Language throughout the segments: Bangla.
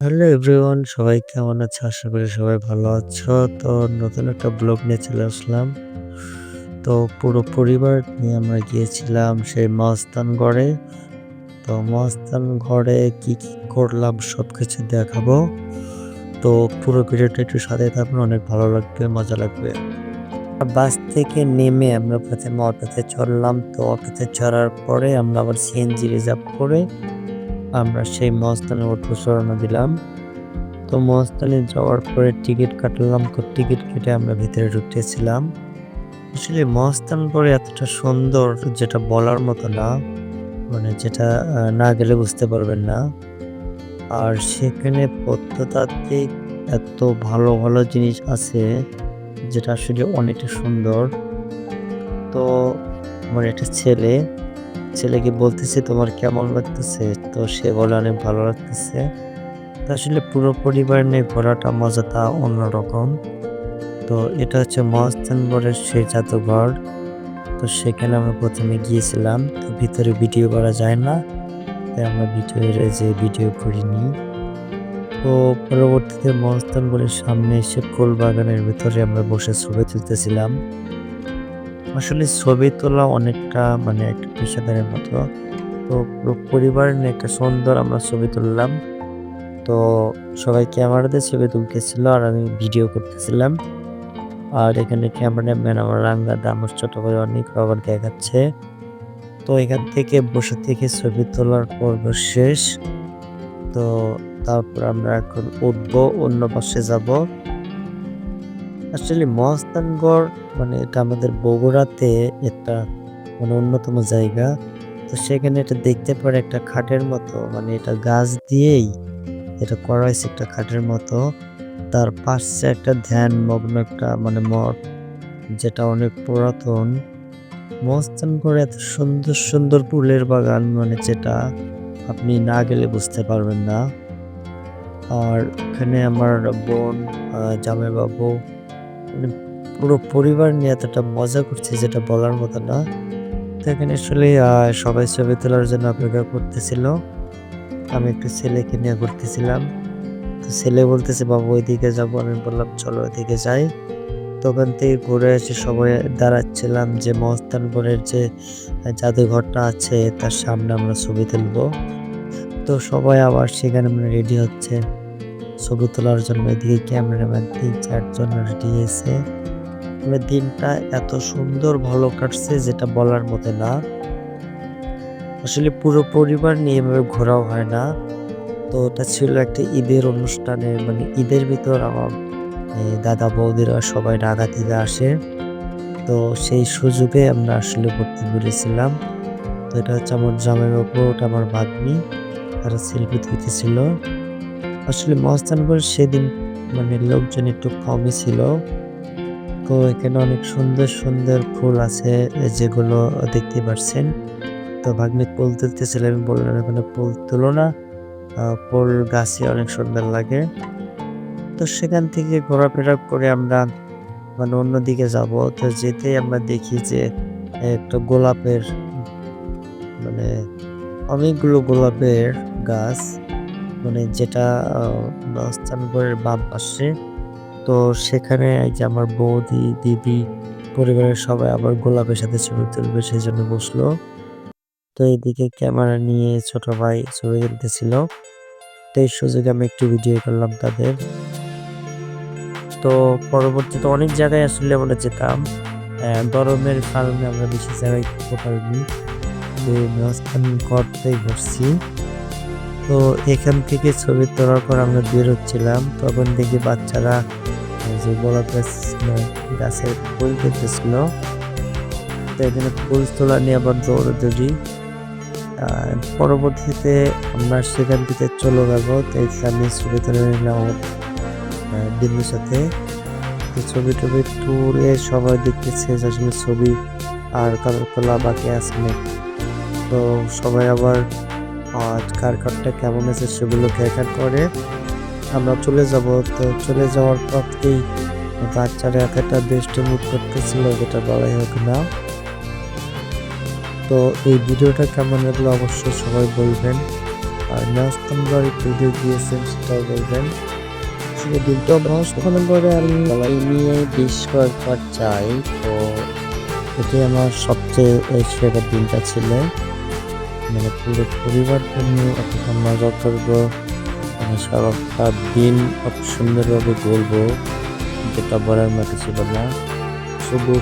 হ্যালো এভরিওয়ান সবাই কেমন আছো? আশা করি সবাই ভালো আছো। তো নতুন একটা ব্লগ নিয়ে চলে আসলাম। তো পুরো পরিবার নিয়ে আমরা গিয়েছিলাম সেই মহাস্থানগড়ে। তো মহাস্থানগড়ে কি, কি করলাম সবকিছু দেখাবো। তো পুরো ভিডিওটা একটু সাথে থাকুন অনেক ভালো লাগবে, মজা লাগবে। বাস থেকে নেমে আমরা প্রথমে অটোতে চড়লাম। তো অটোতে চড়ার পরে আমরা আবার সিএনজি রিজার্ভ করে আমরা সেই মহাস্থানের উদ্দেশ্যে রওনা দিলাম। তো মহাস্থানে যাওয়ার পরে টিকিট কাটলাম। তো টিকিট কেটে আমরা ভিতরে ঢুকতেছিলাম। আসলে মহাস্থান পরে এতটা সুন্দর যেটা বলার মতো না। মানে যেটা না গেলে বুঝতে পারবেন না। আর সেখানে প্রত্নতাত্ত্বিক এত ভালো, ভালো জিনিস আছে যেটা আসলে অনেকটা সুন্দর। তো আমার একটা ছেলে, ছেলেকে বলতেছি, তোমার কেমন লাগতেছে? তো সে বলে, অনেক ভালো লাগতেছে। তো আসলে পুরো পরিবার নিয়ে ঘোরাটা মজাটা অন্যরকম। তো এটা হচ্ছে মহাস্থানগড়ের সেই জাদুঘর। তো সেখানে আমরা প্রথমে গিয়েছিলাম। তো ভিতরে ভিডিও করা যায় না। তাই আমরা ভিতরে যে ভিডিও করিনি। তো পরবর্তীতে মহাস্থানগড়ের সামনে এসে ফুল বাগানের ভিতরে আমরা বসে ছবি তুলতেছিলাম। আসলে ছবি তোলা অনেকটা মানে একটা পেশাদারের মতো। তো পুরো পরিবার নিয়ে একটা সুন্দর আমরা ছবি তুললাম। তো সবাই ক্যামেরা দিয়ে ছবি তুলতেছিল আর আমি ভিডিও করতেছিলাম। আর এখানে ক্যামেরাম্যান আমার রাঙ্গাদা আমার ছোট ভাই অনেক আবার দেখাচ্ছে। তো এখান থেকে বসে থেকে ছবি তোলার পর্ব শেষ। তো তারপর আমরা এখন উঠবো, অন্য পাশে যাব। আসলে মহাস্থানগড় মানে এটা আমাদের বগুড়াতে একটা মানে অন্যতম জায়গা। তো সেখানে এটা দেখতে পারে একটা খাটের মতো মানে এটা গাছ দিয়েই এটা করা হয়েছে একটা খাটের মতো। তার পাশে একটা ধ্যান মগ্ন একটা মানে মঠ যেটা অনেক পুরাতন। মহাস্থানগড়ে এত সুন্দর, সুন্দর ফুলের বাগান মানে যেটা আপনি না গেলে বুঝতে পারবেন না। আর এখানে আমার বোন, জামাইবাবু পুরো পরিবার নিয়ে এতটা মজা করছি যেটা বলার মতো না। এখানে আসলে সবাই ছবি তোলার জন্য অপেক্ষা করতেছিল। আমি একটু ছেলেকে নিয়ে ঘুরতেছিলাম। তো ছেলে বলতেছে, বাবা, ওইদিকে যাব। আমি বললাম, চলো ওইদিকে যাই। তো ওখান থেকে ঘুরে এসে সবাই দাঁড়াচ্ছিলাম যে মহাস্থানগড়ের যে জাদুঘরটা আছে, তার সামনে আমরা ছবি তুলবো। তো সবাই আবার সেখানে মানে রেডি হচ্ছে ছবি তোলার জন্য। এদিকে ক্যামেরাম্যান ৩-৪ জন রেডি হয়েছে। মানে দিনটা এত সুন্দর ভালো কাটছে যেটা বলার মতো না। আসলে পুরো পরিবার নিয়ে এভাবে ঘোরাও হয় না। তো ওটা ছিল একটা ঈদের অনুষ্ঠানে মানে ঈদের ভিতর আমার দাদা বৌদিরা সবাই ঢাকা থেকে আসে। তো সেই সুযোগে আমরা আসলে ভর্তি বেরিয়েছিলাম। তো এটা হচ্ছে আমার জামাইবাবু, ওটা আমার ভাগ্নি। তারা সেলফি তুলতেছিল। আসলে মহাস্থানগড় সেদিন মানে লোকজন একটু কমই ছিল। তো এখানে অনেক সুন্দর, সুন্দর ফুল আছে যেগুলো দেখতে পারছেন। তো ভাগ্নি ফুল তুলতেছিল আমি বললাম এখানে ফুল তুলো না। ফুল গাছে অনেক সুন্দর লাগে। তো সেখান থেকে ঘোরাফেরা করে আমরা মানে অন্যদিকে যাব। তো যেতেই আমরা দেখি যে একটা গোলাপের মানে অনেকগুলো গোলাপের গাছ মানে যেটা মহাস্থানগড়ের বাম পাশে। তো সেখানে এই যে আমার বৌদি, দিদি পরিবারের সবাই আবার গোলাপের সাথে ছবি তুলবে সেজন্য বসল। তো এদিকে ক্যামেরা নিয়ে ছোট ভাই ছবি তুলতেছিল। তো এই সুযোগে আমি একটু ভিডিও করলাম তাদের। তো পরবর্তীতে অনেক জায়গায় আসলে আমরা যেতাম। গরমের কারণে আমরা বেশি জায়গায় ঘুরতে পারিনি। তো মহাস্থানগড়টাই ঘুরছি। তো এখান থেকে ছবি তোলার পর আমরা বের হচ্ছিলাম। তখন দেখি বাচ্চারা যে গোলাপ গাছ গাছের ফুল তুলতেছিল। তো এখানে ফুল তোলা নিয়ে আবার দৌড়াদৌড়ি। পরবর্তীতে আমরা সেখান থেকে চলে যাব। তো এখানে ছবি তুলে নিলাম বন্ধুর সাথে। তো ছবি-টবি তুলে সবাই দেখতেছে আসলে ছবি আর কারোর তোলা বাকি আছে। তো সবাই আবার আ কার কেমন আছে সেগুলো দেখা করে আমরা চলে যাব। তো চলে যাওয়ার পথেই বাচ্চারা একটা এতটা দুষ্টুমি করতেছিল, যেটা বলাই হোক না। তো এই ভিডিওটা কেমন লাগল অবশ্যই সবাই বলবেন। আর নাস্তানগর ভিডিও দিয়েছেন সেটাও বলবেন আমি নিয়ে তো আমার সবচেয়ে দিনটা ছিল মানে পুরো পরিবারকে নিয়ে অতটা মজা করব। সারাটা দিন কত সুন্দরভাবে বলব যেটা বলার মতো ছিল না। শুধু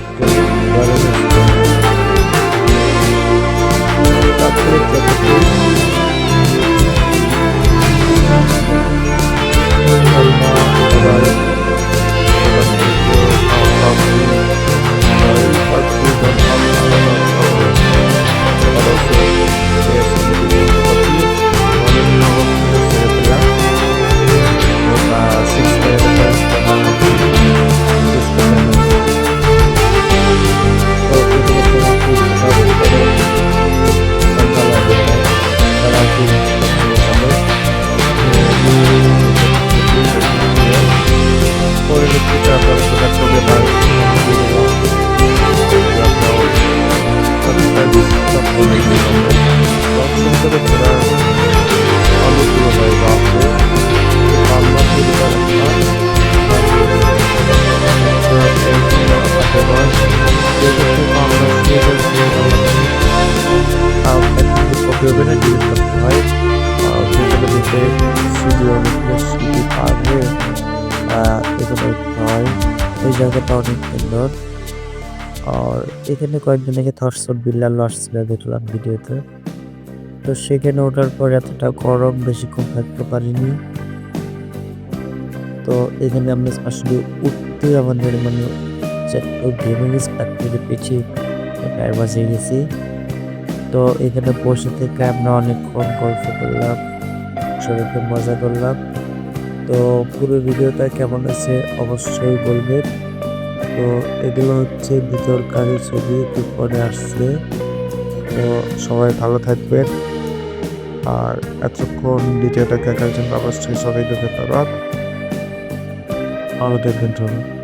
বলার মতো ছিল না। তারপরে যতটুকু আল্লাহ আবার পরবর্তীতে আপনার সেটা চলে হয় যেগুলো দিতে সিডি অনেকগুলো সিডি পাবে এগুলো ওই জায়গাটা অনেক সুন্দর। আর এখানে কয়েকদিন আগে থরসব বিল্লাল আসছিল দেখলাম ভিডিওতে। তো সেখানে ওঠার পর এতটা গরম বেশিক্ষণ থাকতে পারিনি। তো এখানে আমরা আসলে উঠতে আমাদের মানে গেমিং থেকে পিছিয়ে বাজিয়ে গেছি। তো এখানে বসে থেকে আমরা অনেকক্ষণ গল্প করলাম সবাইকে মজা করলাম। তো পুরো ভিডিওটা কেমন আছে অবশ্যই বলবেন। তো এগুলো হচ্ছে ভিতরকারী ছবি একটু পরে আসছে। তো সবাই ভালো থাকবেন। আর এতক্ষণ ভিডিওটা দেখার জন্য অবশ্যই সবাইকে ধন্যবাদ। ভালো থাকবেন সবাই।